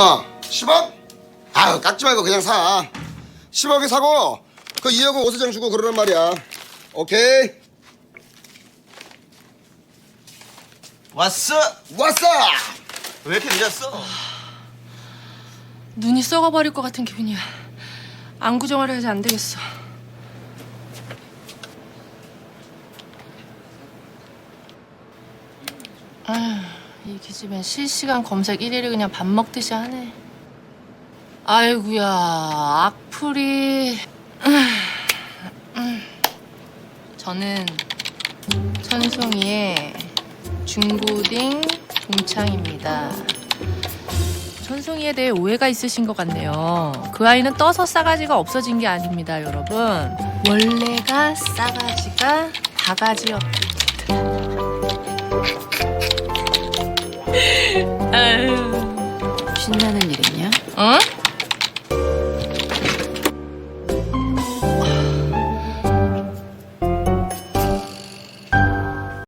어 10억? 아유 깎지 말고 그냥 사 10억에 사고 그 2억은 오수장 주고 그러란 말이야 오케이 왔어? 왔어 왜 이렇게 늦었어? 눈이 썩어버릴 것 같은 기분이야. 안구정화를 해서 안 되겠어. 아휴, 이 기집애 실시간 검색 1위를 그냥 밥 먹듯이 하네. 아이구야, 악플이. 음. 저는 천송이의 중고딩 동창입니다. 천송이에 대해 오해가 있으신 것 같네요. 그 아이는 떠서 싸가지가 없어진 게 아닙니다, 여러분. 원래가 싸가지가 바가지였다. 신나는 일 있냐? 어?